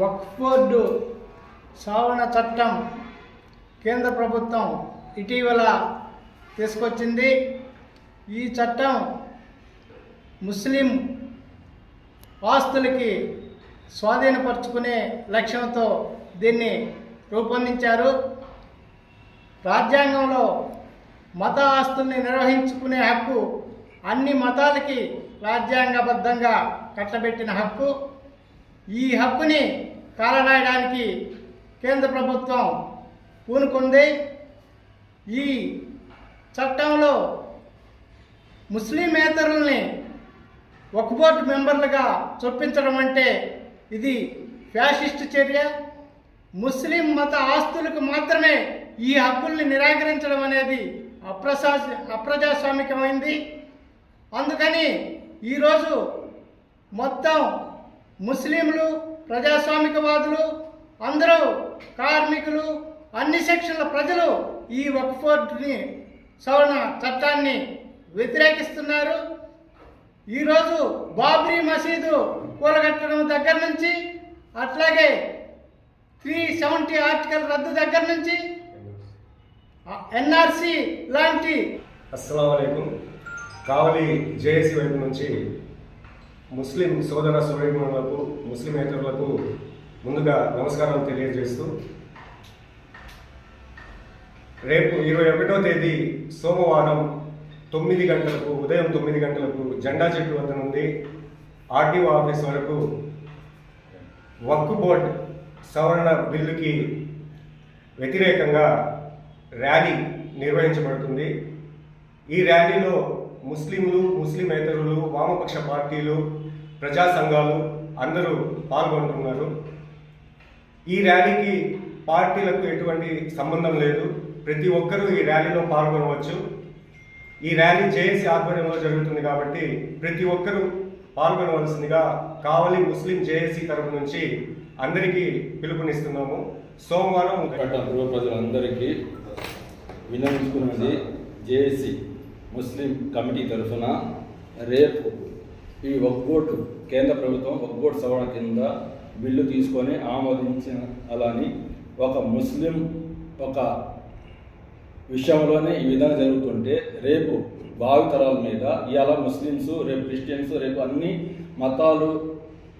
వక్ఫ్ board సవరణ చట్టం కేంద్ర ప్రభుత్వం ఇటీవల తీసుకొచ్చింది. ఈ చట్టం ముస్లిం ఆస్తులకి స్వాధీనపరుచుకునే లక్ష్యంతో దీన్ని రూపొందించారు. రాజ్యాంగంలో మత ఆస్తుల్ని నిర్వహించుకునే హక్కు అన్ని మతాలకి రాజ్యాంగబద్ధంగా కట్టబెట్టిన హక్కు. ఈ హక్కుని కాలరాయడానికి కేంద్ర ప్రభుత్వం పూనుకుంది. ఈ చట్టంలో ముస్లిమేతరుల్ని ఒక బోర్డు మెంబర్లుగా చొప్పించడం అంటే ఇది ఫ్యాసిస్ట్ చర్య. ముస్లిం మత ఆస్తులకు మాత్రమే ఈ హక్కుల్ని నిరాకరించడం అనేది అప్రసా అప్రజాస్వామికమైంది. అందుకని ఈరోజు మొత్తం ముస్లింలు ప్రజాస్వామికవాదులు అందరూ కార్మికులు అన్ని సెక్షన్ల ప్రజలు ఈ వక్ఫోర్డ్ని సవరణ చట్టాన్ని వ్యతిరేకిస్తున్నారు. ఈరోజు బాబ్రీ మసీదు కూలగట్టడం దగ్గర నుంచి అట్లాగే త్రీ సెవెంటీ ఆర్టికల్ రద్దు దగ్గర నుంచి ఎన్ఆర్సి లాంటి అస్సలం కావలి జేఏసీ వైపు నుంచి ముస్లిం సోదర సోదరిమణులకు ముస్లిమేతరులకు ముందుగా నమస్కారం తెలియజేస్తూ రేపు ఇరవై ఒకటో తేదీ సోమవారం తొమ్మిది గంటలకు ఉదయం తొమ్మిది గంటలకు జెండా చెట్టు వద్ద నుండి ఆర్టీఓ ఆఫీస్ వరకు వక్ఫ్ బోర్డ్ సవరణ బిల్లుకి వ్యతిరేకంగా ర్యాలీ నిర్వహించబడుతుంది. ఈ ర్యాలీలో ముస్లింలు ముస్లిమేతరులు వామపక్ష పార్టీలు ప్రజా సంఘాలు అందరూ పాల్గొంటున్నారు. ఈ ర్యాలీకి పార్టీలకు ఎటువంటి సంబంధం లేదు. ప్రతి ఒక్కరూ ఈ ర్యాలీలో పాల్గొనవచ్చు. ఈ ర్యాలీ జేఏసీ ఆధ్వర్యంలో జరుగుతుంది కాబట్టి ప్రతి ఒక్కరూ పాల్గొనవలసిందిగా కావలి ముస్లిం జేఏసీ తరపు నుంచి అందరికీ పిలుపునిస్తున్నాము. సోమవారం పట్ల ప్రజలందరికీ విన్నవించుకున్నది జేఏసీ. ముస్లిం కమిటీ తరఫున రేపు ఈ ఒక్కోటు కేంద్ర ప్రభుత్వం ఒక్కోటు సవరణ కింద బిల్లు తీసుకొని ఆమోదించిన అలాని ఒక ముస్లిం ఒక విషయంలోనే ఈ విధంగా జరుగుతుంటే రేపు భావితరాల మీద ఇవాళ ముస్లిమ్స్ రేపు క్రిస్టియన్స్ రేపు అన్ని మతాలు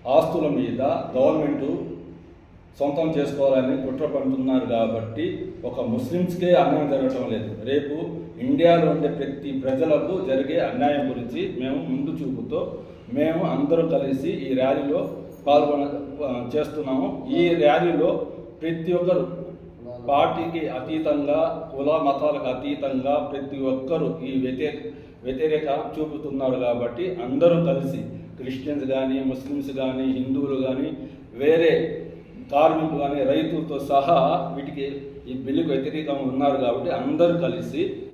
ఆస్తుల మీద గవర్నమెంటు సొంతం చేసుకోవాలని కుట్ర పంటున్నారు కాబట్టి ఒక ముస్లిమ్స్కే అన్యాయం జరగటం లేదు. రేపు ఇండియాలో ఉండే ప్రతి ప్రజలకు జరిగే అన్యాయం గురించి మేము ముందు చూపుతో మేము అందరూ కలిసి ఈ ర్యాలీలో పాల్గొన చేస్తున్నాము. ఈ ర్యాలీలో ప్రతి ఒక్కరు పార్టీకి అతీతంగా కుల మతాలకు అతీతంగా ప్రతి ఒక్కరూ ఈ వ్యతిరేక వ్యతిరేక చూపుతున్నారు కాబట్టి అందరూ కలిసి క్రిస్టియన్స్ కానీ ముస్లిమ్స్ కానీ హిందువులు కానీ వేరే కార్మికులు కానీ రైతులతో సహా వీటికి ఈ బిల్లుకు వ్యతిరేకంగా ఉన్నారు కాబట్టి అందరూ కలిసి